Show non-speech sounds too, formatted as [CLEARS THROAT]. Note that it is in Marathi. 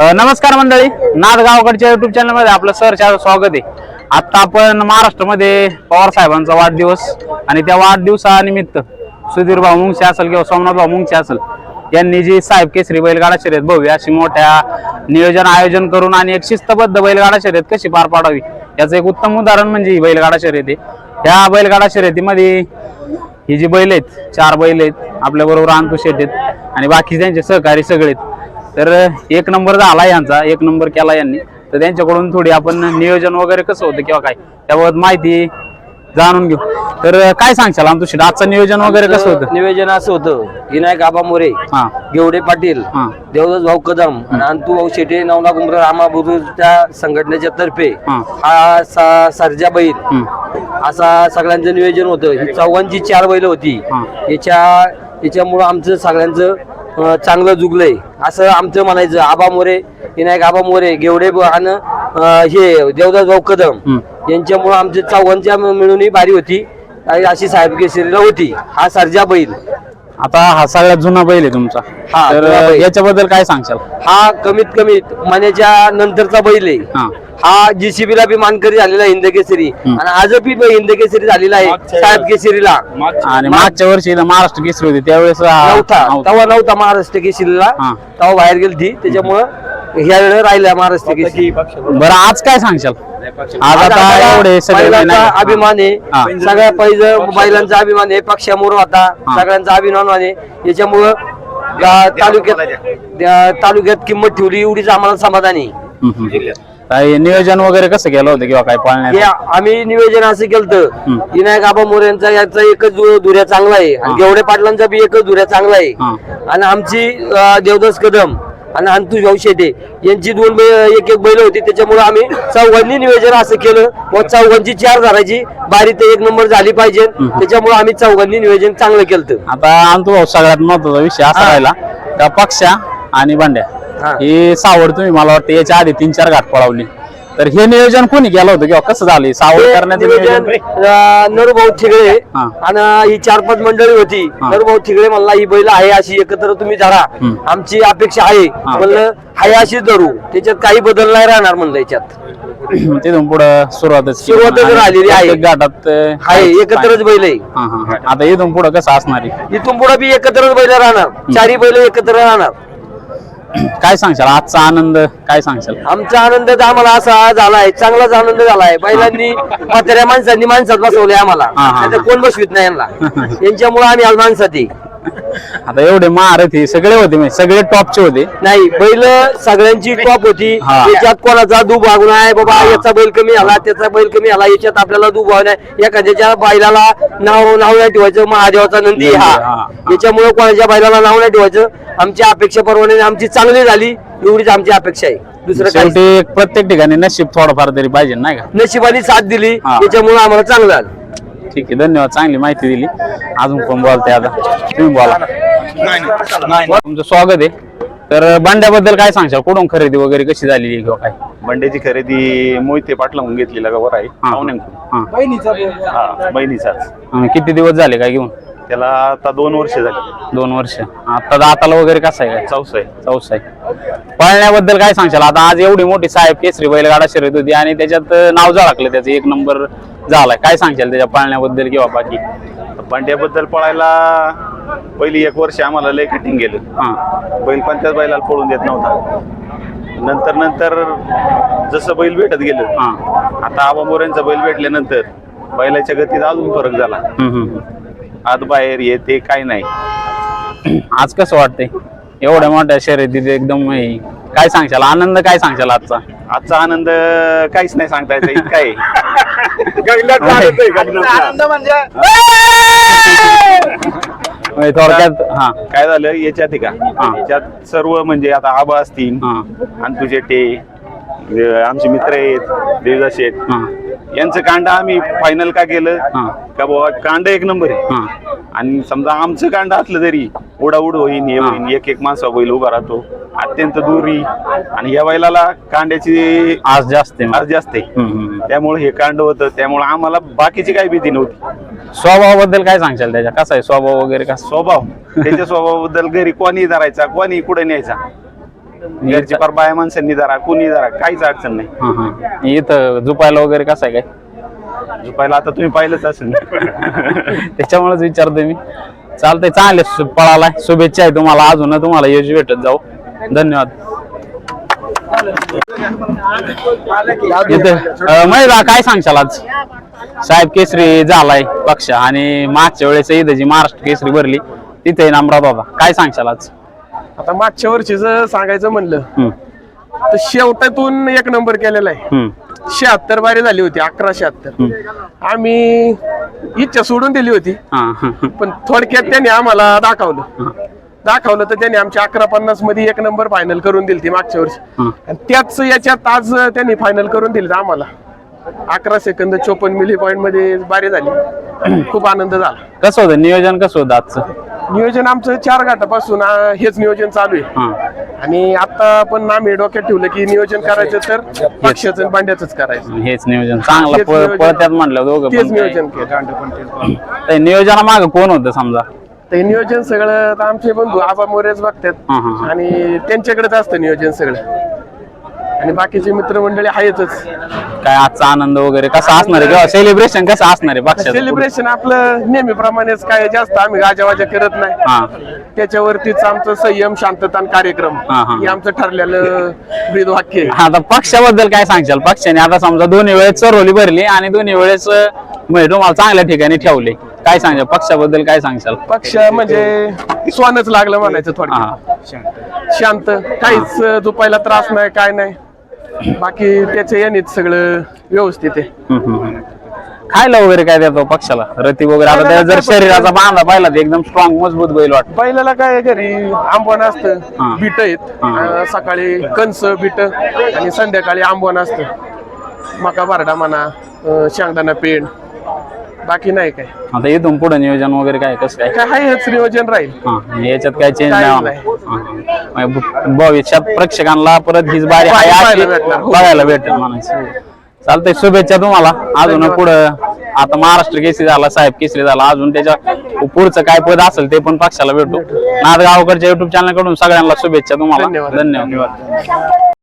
नमस्कार मंडळी. नाथ गावकडच्या युट्यूब चॅनलमध्ये आपलं सर स्वागत आहे. आता आपण महाराष्ट्रामध्ये पवार साहेबांचा वाढदिवस आणि त्या वाढदिवसानिमित्त सुधीर भाऊ मुंगसे असेल किंवा सोमनाथ भाऊ मुंगसे असेल यांनी जी साहेब केसरी बैलगाडा शर्यत भव्य अशी मोठ्या नियोजन आयोजन करून आणि एक शिस्तबद्ध बैलगाडा शर्यत कशी पार पाडावी याचं एक उत्तम उदाहरण म्हणजे ही बैलगाडा शर्यत आहे. त्या बैलगाडा शर्यतीमध्ये ही जी बैल आहेत चार बैल आहेत आपल्याबरोबर अंकुश शेट आहेत आणि बाकी त्यांचे सहकारी सगळे आहेत. तर एक नंबर झाला यांचा एक नंबर केला यांनी. तर त्यांच्याकडून थोडी आपण नियोजन वगैरे कसं होतं किंवा काय त्याबाबत माहिती जाणून घेऊ. तर काय सांगशाल आमचं आजचं नियोजन वगैरे कसं होतं? नियोजन असं होतं. विनायक आबा मोरे हा. गेवडे पाटील हा. देवदास भाऊ कदम अंतू भाऊ शेटे नवना कुंभर रामा त्या संघटनेच्या तर्फे हा. सर्जा बैल. असा सगळ्यांचं नियोजन होतं. ही चौघांची चार बैल होती. याच्या याच्यामुळं आमचं सगळ्यांचं चांगलं जुगलंय. असं आमचं म्हणायचं. आबा मोरे विनायक आबा मोरे गेवडे आणि हे देवदास भाऊ कदम. यांच्यामुळं आमच्या चौघांच्या मिळून ही बारी होती. अशी साहेब केसरीला होती. हा सर्जा बैल. आता हा सगळ्यात जुना बैल आहे तुमचा. हा, तर. याच्याबद्दल काय सांगशाल? हा कमीत कमीत मण्याच्या नंतरचा बैल आहे. हा जीसीबीला बी मानकरी झालेला आहे हिंद केसरी. हम्म. आणि आज बी हिंद केसरी झालेला आहे साहेब केसरीला. आणि मागच्या वर्षी महाराष्ट्र केसरी होती त्यावेळेस नव्हता. तेव्हा नव्हता महाराष्ट्र केसरीला. तेव्हा बाहेर गेली ती त्याच्यामुळं ह्या वेळेला राहिला महाराष्ट्र केसरी. बरं आज काय सांगशाल? आज आता एवढे अभिमान. आहे. सगळ्या पहिलं बैलांचा अभिमान आहे. पक्षामोर होता. हा. सगळ्यांचा अभिमान आहे. याच्यामुळं तालुक्यात तालुक्यात किंमत ठेवली. एवढीच आम्हाला समाधानी. काय नियोजन वगैरे कसं केलं होतं किंवा काय हे पाळण्यात आम्ही नियोजन असं केलं. विनायक आबा मोरे यांचा याचा एकच दु- धुऱ्या चांगला आहे. आणि. गेवडे पाटलांचा बी एकच धुऱ्या चांगला आहे. हा. आणि आमची अं, देवदास कदम आणि अंतुश भाऊ शेटे यांची दोन एक एक बैल होती. त्याच्यामुळे आम्ही चौघांनी नियोजन असं केलं. व चौघांची चार धरायची. बारी ते एक नंबर झाली पाहिजे. त्याच्यामुळे आम्ही चौघांनी नियोजन चांगलं केलं आता आणतो भाऊ सगळ्यात महत्त्वाचा विषय असा. राहिला. का पक्षा आणि बांड्या हा. सावड तुम्ही मला वाटतं याच्या आधी तीन चार घाट पळवली तर हे नियोजन कोणी केलं होतं किंवा कसं झालं सावड करण्याचं नियोजन नरभाऊ ठिगळे. आणि ही चार पाच मंडळी होती. नरभाऊ ठिगळे म्हणला ही बैल आहे अशी एकत्र तुम्ही धरा. आमची अपेक्षा आहे. म्हणलं आहे अशी धरू त्याच्यात काही बदल नाही राहणार म्हणलं याच्यात [CLEARS THROAT] तिथून पुढे सुरुवातच. सुरुवातच झालेली आहे. घाटात आहे एकत्रच बैल आहे. आता इथून पुढे कसं असणार आहे इथून पुढे बी एकत्रच बैल राहणार चारी बैल एकत्र राहणार काय सांगशाल? आजचा आनंद काय सांगशाल? आमचा आनंद तर आम्हाला असा झालाय चांगलाच आनंद झालाय. बैलांनी म्हाताऱ्या माणसांनी माणसात बसवले आम्हाला. हा, हा. नाहीतर कोण बसवित नाही यांना? [LAUGHS] यांच्यामुळे आम्ही आज माणसात. आहे. आता एवढे महारथी सगळे होते म्हणजे सगळे टॉपचे होते. नाही बैल सगळ्यांची टॉप होती. हा. याच्यात कोणाचा दुभाग नाही बाबा. याचा बैल कमी आला त्याचा बैल कमी आला याच्यात आपल्याला दुभाव नाही. एखाद्याच्या बैलाला नाव नाव नाही ठेवायचं महादेवाचा नंदी हा. हा. याच्यामुळे कोणाच्या बैलाला नाव नाही ठेवायचं. आमची अपेक्षा प्रमाणे आमची चांगली झाली एवढीच आमची अपेक्षा आहे. दुसरं काही शेवटी प्रत्येक ठिकाणी नशीब थोडंफार तरी पाहिजे नाही का? नशिबाने साथ दिली हा. त्याच्यामुळे आम्हाला चांगलं झालं. ठीक आहे. धन्यवाद. चांगली माहिती दिली. अजून कोण बोलते आता? तुम्ही बोला. तुमचं स्वागत आहे. तर बांड्याबद्दल काय सांगशाल? कुठून खरेदी वगैरे कशी झालेली आहे किंवा काय? बंड्याची खरेदी मोहिते पाटलाहून घेतलेला गवर आहे. हा. पाहुण्यांकडून. हा. हा बहिणीचाच हा, किती दिवस झाले काय घेऊन? त्याला आता दोन वर्ष झाली. दोन वर्ष. आता दाताला वगैरे कसं आहे? काय चौसा आहे. चौसा आहे. पळण्याबद्दल काय सांगशाल? आता आज एवढी मोठी साहेब केसरी बैलगाडा शर्यत होती आणि त्याच्यात नाव झळकलं त्याचं. एक नंबर झालाय. काय सांगशाल त्याच्या पळण्याबद्दल किंवा बाकी? बंड्याबद्दल पळायला पहिली एक वर्ष आम्हाला लय कटिंग गेलं. हा. बैल कोणत्याच बैलाला पळून देत नव्हता. नंतर नंतर जसं बैल भेटत गेलं हा. आता आबा मोऱ्यांचा बैल भेटल्यानंतर बैलाच्या गतीत अजून फरक झाला. आत बाहेर ये ते काय नाही. [CLEARS THROAT] आज कसं वाटतंय? एवढ्या मोठ्या शर्यतीत एकदम हे, काय सांगशाल? आनंद काय सांगशाल आजचा? आजचा आनंद काहीच नाही सांगता येत [LAUGHS] इतका आहे म्हणजे? थोडक्यात हा. काय झालं याच्यात आहे का? हा. याच्यात सर्व म्हणजे आता आबा असतील हा. अंतू शेट्टे अं, आमचे मित्र आहेत देवदास शेठ हा. यांचं कांड आम्ही फायनल का केलं? हा. का बाबा कांड एक नंबर आहे. हा. आणि समजा आमचं कांड असलं तरी उडाउड होईन हे हा. होईन एक एक माणसा बैल उभा राहतो. अत्यंत दुरी आणि या बैलाला कांड्याची आज जास्त आहे. आज जास्त. त्यामुळे हे कांड होतं त्यामुळे आम्हाला बाकीची काही भीती नव्हती. स्वभावाबद्दल काय सांगशाल त्याच्या? कसा आहे स्वभाव वगैरे कसा? स्वभाव. त्याच्या स्वभावाबद्दल घरी कोणी धरायचा कोणी कुठे न्यायचा? घरची पर बाया माणसांनी जरा कोणी जरा काहीच अडचण नाही. हा हा. इथं झोपायला वगैरे कसं आहे काय? झोपायला आता तुम्ही पाहिलंच असेल [LAUGHS] त्याच्यामुळेच विचारतोय मी. चालतंय चांगले शु- पळाला शुभेच्छा आहे तुम्हाला. अजून तुम्हाला यश भेटत जाऊ. धन्यवाद. महिला काय सांगशाल आज? साहेब केसरी झालाय पक्ष. आणि मागच्या वेळेस इथं जी महाराष्ट्र केसरी भरली तिथे नामराव बाबा. काय सांगशाल आज? आता मागच्या वर्षीच सांगायचं म्हणलं तर शेवटातून एक नंबर केलेला आहे. शहात्तर बारी झाली होती अकरा शहात्तर. आम्ही इच्छा सोडून दिली होती. पण थोडक्यात त्यांनी आम्हाला दाखवलं. दाखवलं तर त्यांनी आमच्या अकरा पन्नासमध्ये एक नंबर फायनल करून दिली ती मागच्या वर्षी. हा. आणि त्याच याच्यात आज त्यांनी फायनल करून दिली आम्हाला. अकरा सेकंद चोपन्न मिली पॉईंटमध्ये बारी झाली. [CLEARS THROAT] खूप आनंद झाला. कसं होतं? नियोजन कसं होतं आजचं? नियोजन आमचं चार घाटापासून आ, हेच नियोजन चालू आहे. हा. आणि आता आपण आम्ही डोक्यात ठेवलं की नियोजन करायचं तर पक्षाचं आणि करायचं. हेच नियोजन. चांगलं तेच पळ- नियोजन. पळत्यात म्हटलं दोघं तेच पण नियोजन केलं. काही नियोजनामागं कोण होतं समजा? ते नियोजन सगळं आता आमचे बंधू आबा मोरेच बघतात. हा, हा, हा. आणि त्यांच्याकडेच असतं नियोजन सगळं. आणि बाकीचे मित्रमंडळी आहेतच. काय आजचा आनंद वगैरे कसा असणार आहे? किंवा सेलिब्रेशन कसं असणार आहे पक्षाचं सेलिब्रेशन आपलं नेहमीप्रमाणेच काय जास्त आम्ही गाजावाजा करत नाही. हा. त्याच्यावरतीच आमचं संयम शांतता आणि कार्यक्रम. हा, हा. हे. आमचं ठरलेलं ब्रीद वाक्य आहे. आता पक्षाबद्दल काय सांगशाल? पक्षाने आता समजा दोन्ही वेळेस चरवली भरली आणि दोन्ही वेळेस अं, म्हणजे तुम्हाला चांगल्या ठिकाणी ठेवले. काय सांगशाल पक्षाबद्दल काय सांगशाल? पक्ष म्हणजे स्वानच लागलं म्हणायचं थोडं शांत. काहीच झोपायला त्रास नाही काय नाही. बाकी त्याच्या यानेच सगळं व्यवस्थित आहे. खायला वगैरे काय देतो पक्षाला? रती वगैरे आता त्या जर शरीराचा बांधा पाहिला तर एकदम स्ट्रॉंग मजबूत बैल वाटत. बैलाला काय घरी आंबवण असतं हा. बीट आहेत. अं, सकाळी कंस बीट आणि संध्याकाळी आंबवण असतं. मका बारडा म्हणा अं, शेंगदाणा पेंड बाकी नाही काय. आता इथून पुढे नियोजन वगैरे काय कसं काय? काय आहे हेच नियोजन राहील. हा याच्यात काय चेंज काही नाही. हा. भविष्यात प्रेक्षकांना परत हीच बारी आहे पाहायला अशी भेटणार. बघायला भेटेल म्हणायचं. चालतंय शुभेच्छा तुम्हाला. अजून. पुढं आता महाराष्ट्र केसरी झाला साहेब केसरी झाला. अजून त्याच्या पुढचं काय पद असेल ते पण पक्षाला भेटू. नादगावकडच्या युट्यूब चॅनलकडून सगळ्यांना शुभेच्छा तुम्हाला. धन्यवाद. धन्यवाद.